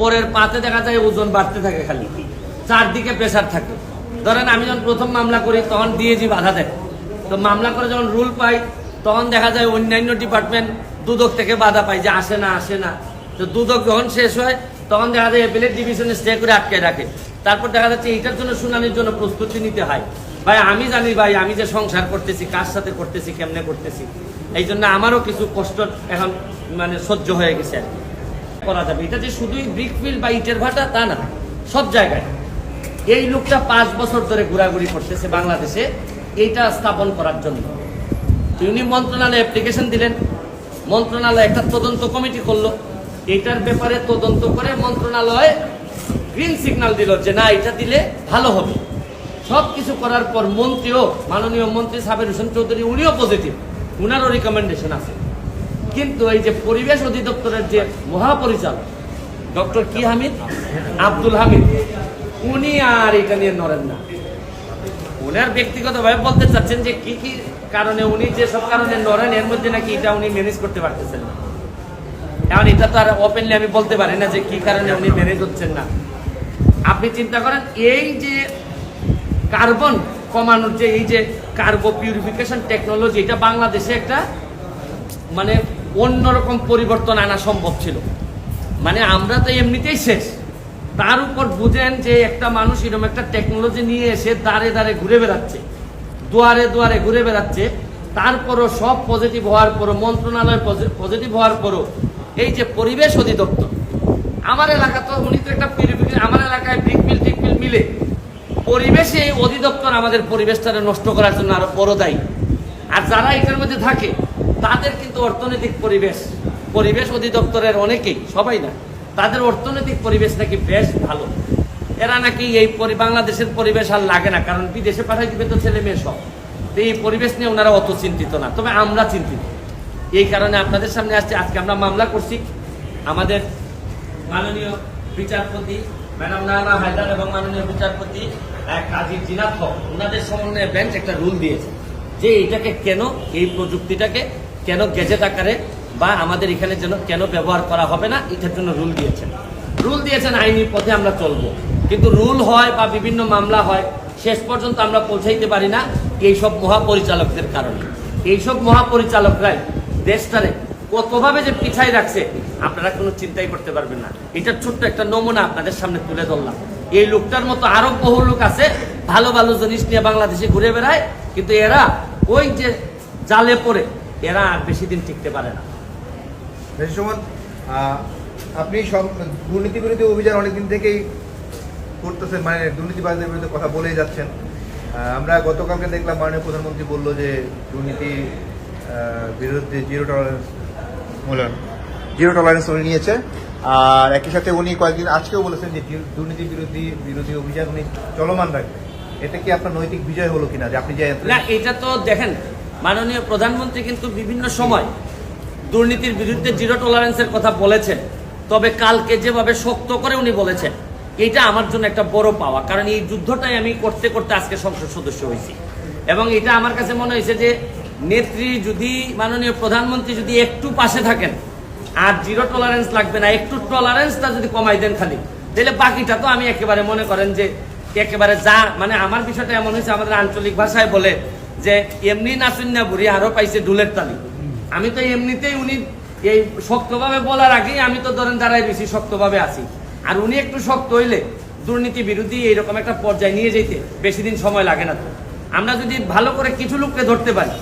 পরের পাতে দেখা যায় ওজন বাড়তে থাকে খালি। চারদিকে প্রেসার থাকে। ধরেন আমি যখন প্রথম মামলা করি, তখন ডিএজি বাধা দেয়। তো মামলা করে যখন রুল পাই, তখন দেখা যায় অন্যান্য ডিপার্টমেন্ট দুদক থেকে বাধা পাই যে আসে না আসে না। তো দুদক যখন শেষ হয়, তখন দেখা যায় এপিলেট ডিভিশনে স্টে করে আটকে রাখে। তারপর দেখা যাচ্ছে এইটার জন্য শুনানির জন্য প্রস্তুতি নিতে হয়। ভাই, আমি জানি ভাই, আমি যে সংসার করতেছি, কার সাথে করতেছি, কেমনে করতেছি। এই জন্য আমারও কিছু কষ্ট এখন মানে সহ্য হয়ে গেছে আর কি। করা যাবে। এটা যে শুধুই ব্রিক ফিল বা ইটের ভাটা, তা না। সব জায়গায়। এই লোকটা পাঁচ বছর ধরে ঘোরাঘুরি করতেছে বাংলাদেশে। এইটা স্থাপন করার জন্য। উনি মন্ত্রণালয়ে অ্যাপ্লিকেশন দিলেন। মন্ত্রণালয় একটা তদন্ত কমিটি করল। এটার ব্যাপারে তদন্ত করে মন্ত্রণালয় গ্রিন সিগন্যাল দিল যে, না, এটা দিলে ভালো হবে। সব কিছু করার পর মন্ত্রীও, মাননীয় মন্ত্রী সাবের হোসেন চৌধুরী, উনিও পজিটিভ উনারও রিকমেন্ডেশন আছে। কিন্তু এই যে পরিবেশ অধিদপ্তরের যে মহাপরিচালক, ডক্টর কি হামিদ? আব্দুল হামিদ। উনি আর এটা নিয়ে নড়েন না। ওনার ব্যক্তিগতভাবে বলতে চাচ্ছেন যে কি কি কারণে উনি যে সব কারণে নড়েন, এর মধ্যে নাকি এটা উনি ম্যানেজ করতে পারতেছেন না। এখন এটা তো আর ওপেনলি আমি বলতে পারি না যে কি কারণে উনি ম্যানেজ হচ্ছেন না। আপনি চিন্তা করেন, এই যে কার্বন কমানোর যে, এই যে কার্বো পিউরিফিকেশন টেকনোলজি এটা বাংলাদেশে একটা মানে অন্যরকম পরিবর্তন আনা সম্ভব ছিল। মানে আমরা তো এমনিতেই শেষ। তার উপর বুঝেন যে একটা মানুষ এরকম একটা টেকনোলজি নিয়ে এসে দাঁড়ে দাঁড়ে ঘুরে বেড়াচ্ছে, দুয়ারে দুয়ারে ঘুরে বেড়াচ্ছে, তারপরও সব পজিটিভ হওয়ার পরও, মন্ত্রণালয় পজিটিভ হওয়ার পরও এই যে পরিবেশ অধিদপ্তর, আমার এলাকা তো উনি তো একটা আমার এলাকায় ব্রিক মিল টিক মিল মিলে পরিবেশে অধিদপ্তর আমাদের পরিবেশটাকে নষ্ট করার জন্য আরও বড় দায়ী। আর যারা এটার মধ্যে থাকে তাদের কিন্তু অর্থনৈতিক পরিবেশ পরিবেশ অধিদপ্তরের অনেকেই, সবাই না, তাদের অর্থনৈতিক পরিবেশ নাকি বেশ ভালো। এরা নাকি এই বাংলাদেশের পরিবেশ আর লাগে না, কারণ বিদেশে পাঠাই দিবে তো ছেলে মেয়ে সব। এই পরিবেশ নিয়ে ওনারা অত চিন্তিত না, তবে আমরা চিন্তিত। এই কারণে আপনাদের সামনে আসছে, আজকে আমরা মামলা করছি। আমাদের মাননীয় বিচারপতি ম্যাডাম নানা হায়দার এবং মাননীয় বিচারপতি কাজী জিনাত হক, ওনাদের সমন্বয়ে বেঞ্চ একটা রুল দিয়েছে যে এটাকে কেন, এই প্রযুক্তিটাকে কেন গেজেট আকারে বা আমাদের এখানে যেন কেন ব্যবহার করা হবে না, এটার জন্য রুল দিয়েছেন। রুল দিয়েছেন আইনি পথে আমরা চলবো। কিন্তু রুল হয় বা বিভিন্ন মামলা হয়, শেষ পর্যন্ত আমরা পৌঁছাইতে পারি না এইসব মহাপরিচালকদের কারণে। এইসব মহাপরিচালকরাই দেশটারে কতভাবে যে পিছাই রাখছে, আপনারা কোনো চিন্তাই করতে পারবেন না। এটার ছোট্ট একটা নমুনা আপনাদের সামনে তুলে ধরলাম। এই লোকটার মতো আরও বহু লোক আছে, ভালো ভালো জিনিস নিয়ে বাংলাদেশে ঘুরে বেড়ায়, কিন্তু এরা ওই যে জালে পড়ে এরা আর বেশি দিন টিকতে পারে না। আপনি সব দুর্নীতি বিরোধী অভিযান অনেকদিন থেকেই করতেছেন মানে দুর্নীতিবাজদের বিরুদ্ধে কথা বলেই যাচ্ছেন। আমরা গতকালকে দেখলাম মাননীয় প্রধানমন্ত্রী বলল যে দুর্নীতি বিরুদ্ধে জিরো টলারেন্স মূল্যায়ন জিরো টলারেন্স উনি নিয়েছে। আর একই সাথে উনি কয়েকদিন আজকেও বলেছেন যে দুর্নীতি বিরোধী বিরোধী অভিযান উনি চলমান রাখবেন। এটা কি আপনার নৈতিক বিজয় হলো কিনা যে আপনি যে না এটা তো দেখেন মাননীয় প্রধানমন্ত্রী কিন্তু বিভিন্ন সময় দুর্নীতির বিরুদ্ধে জিরো টলারেন্সের কথা বলেছেন। তবে কালকে যেভাবে শক্ত করে উনি বলেছেন, এটা আমার জন্য একটা বড় পাওয়া। কারণ এই যুদ্ধটাই আমি করতে করতে আজকে সংসদ সদস্য হয়েছি। এবং এটা আমার কাছে মনে হয়েছে যে, নেত্রী যদি, মাননীয় প্রধানমন্ত্রী যদি একটু পাশে থাকেন, আর জিরো টলারেন্স লাগবে না, একটু টলারেন্সটা যদি কমাই দেন খালি, তাহলে বাকিটা তো আমি একেবারে মনে করেন যে, একেবারে যা মানে আমার বিষয়টা এমন হয়েছে, আমাদের আঞ্চলিক ভাষায় বলে যে এমনি নাচুন না বুড়ি, আরও পাইছে ডুলের তালি। আমি তো এমনিতেই উনি এই শক্তভাবে বলার আগেই আমি তো ধরেন দাঁড়াই বেশি শক্তভাবে আছি। আর উনি একটু শক্ত হইলে দুর্নীতি বিরোধী এইরকম একটা পর্যায়ে নিয়ে যেতে বেশি দিন সময় লাগে না তো। আমরা যদি ভালো করে কিছু লোককে ধরতে পারি,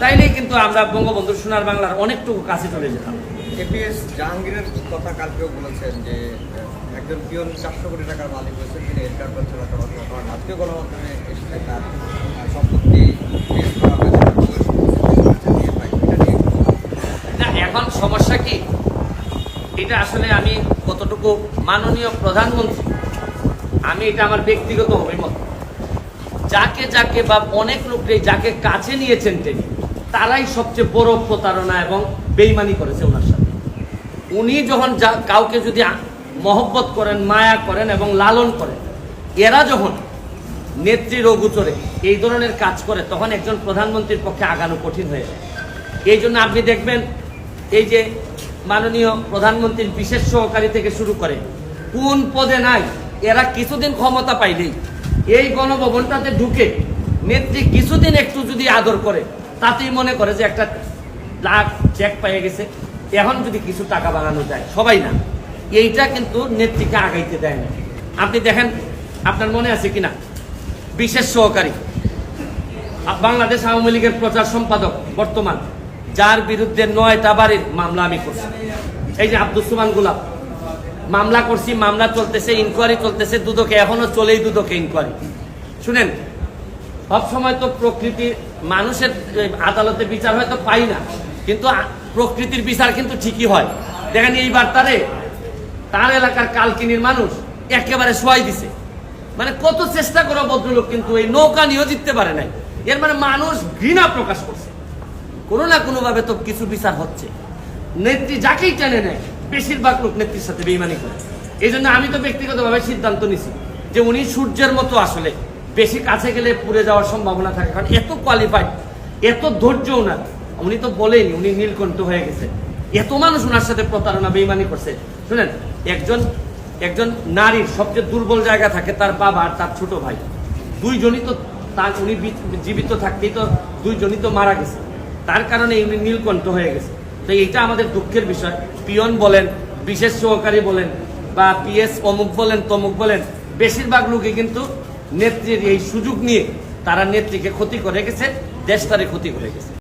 তাইলেই কিন্তু আমরা বঙ্গবন্ধু সোনার বাংলার অনেকটুকু কাছে চলে যেতাম। এপিএস জাহাঙ্গীরের কথা কালকেও বলেছেন যে, একজন পিয়ন চারশো কোটি টাকার মালিক হয়েছেন, তিনি পারছেন গণমাধ্যমে তার সম্পত্তি টেস্ট করা হয়েছে তার বইয়ের সম্পত্তি টেস্ট করেছে, নিয়ে পাই। এটা নিয়ে একটু বলুন। না এখন সমস্যা কি এটা আসলে আমি কতটুকু মাননীয় প্রধানমন্ত্রী, আমি এটা আমার ব্যক্তিগত অভিমত। যাকে যাকে বা অনেক লোককে যাকে কাছে নিয়েছেন তিনি, তারাই সবচেয়ে বড় প্রতারণা এবং বেইমানি করেছে ওনার সাথে। উনি যখন যা- কাউকে যদি মহব্বত করেন, মায়া করেন এবং লালন করেন, এরা যখন নেত্রীর অগুচরে এই ধরনের কাজ করে, তখন একজন প্রধানমন্ত্রীর পক্ষে আগানো কঠিন হয়ে যায়। এই জন্য আপনি দেখবেন, এই যে মাননীয় প্রধানমন্ত্রীর বিশেষ সহকারী থেকে শুরু করে, কোন পদে নাই, এরা কিছুদিন ক্ষমতা পাইলেই এই গণভবনটাতে ঢুকে নেত্রী কিছুদিন একটু যদি আদর করে, তাতেই মনে করে যে একটা লাখ চেক পাইয়ে গেছে। এখন যদি কিছু টাকা বানানো যায়, সবাই না। এইটা কিন্তু নেত্রীকে আগাইতে দেয় না। আপনি দেখেন, আপনার মনে আছে কিনা? বিশেষ সহকারী, বাংলাদেশ আওয়ামী লীগের প্রচার সম্পাদক, বর্তমান। যার বিরুদ্ধে নয়টা বাড়ির মামলা আমি করছি। এই যে আব্দুল সুমান গুলাব মামলা করছি, মামলা চলতেছে ইনকোয়ারি চলতেছে, দুদকে এখনও চলেই দুদকে ইনকোয়ারি শুনেন সব সময় তো প্রকৃতির মানুষের আদালতে বিচার হয়তো পাই না, কিন্তু প্রকৃতির বিচার কিন্তু ঠিকই হয়। দেখেন এই বার্তারে, তার এলাকার কালকিনির মানুষ একেবারে সোয়াই দিছে। মানে কত চেষ্টা করো ভদ্রলোক কিন্তু এই নৌকা নিয়েও জিততে পারে নাই। এর মানে মানুষ ঘৃণা প্রকাশ করছে। কোনো না কোনোভাবে তো কিছু বিচার হচ্ছে। নেত্রী যাকেই টেনে নেয়, বেশিরভাগ লোক নেত্রীর সাথে বেইমানি করে। এই জন্য আমি তো ব্যক্তিগতভাবে সিদ্ধান্ত নিছি যে উনি সূর্যের মতো আসলে বেশি কাছে গেলে পুড়ে যাওয়ার সম্ভাবনা থাকে, কারণ এত কোয়ালিফাইড এত ধৈর্য ওনার। উনি তো বলেনি উনি নীলকণ্ঠ হয়ে গেছে। এত মানুষ ওনার সাথে প্রতারণা, বেইমানি করছে। শুনেন, একজন একজন নারীর সবচেয়ে দুর্বল জায়গা থাকে তার বাবা আর তার ছোট ভাই। দুইজনই তো তার, উনি জীবিত থাকতেই তো দুইজনই তো মারা গেছে। তার কারণে উনি নীলকণ্ঠ হয়ে গেছে। তো এইটা আমাদের দুঃখের বিষয়। পিয়ন বলেন, বিশেষ সহকারী বলেন, বা পিএস অমুক বলেন, তমুক বলেন, বেশিরভাগ লোকই কিন্তু নেত্রীর এই সুযোগ নিয়ে তারা নেত্রীকে ক্ষতি করে গেছে, দেশ দেশটারে ক্ষতি করে গেছে।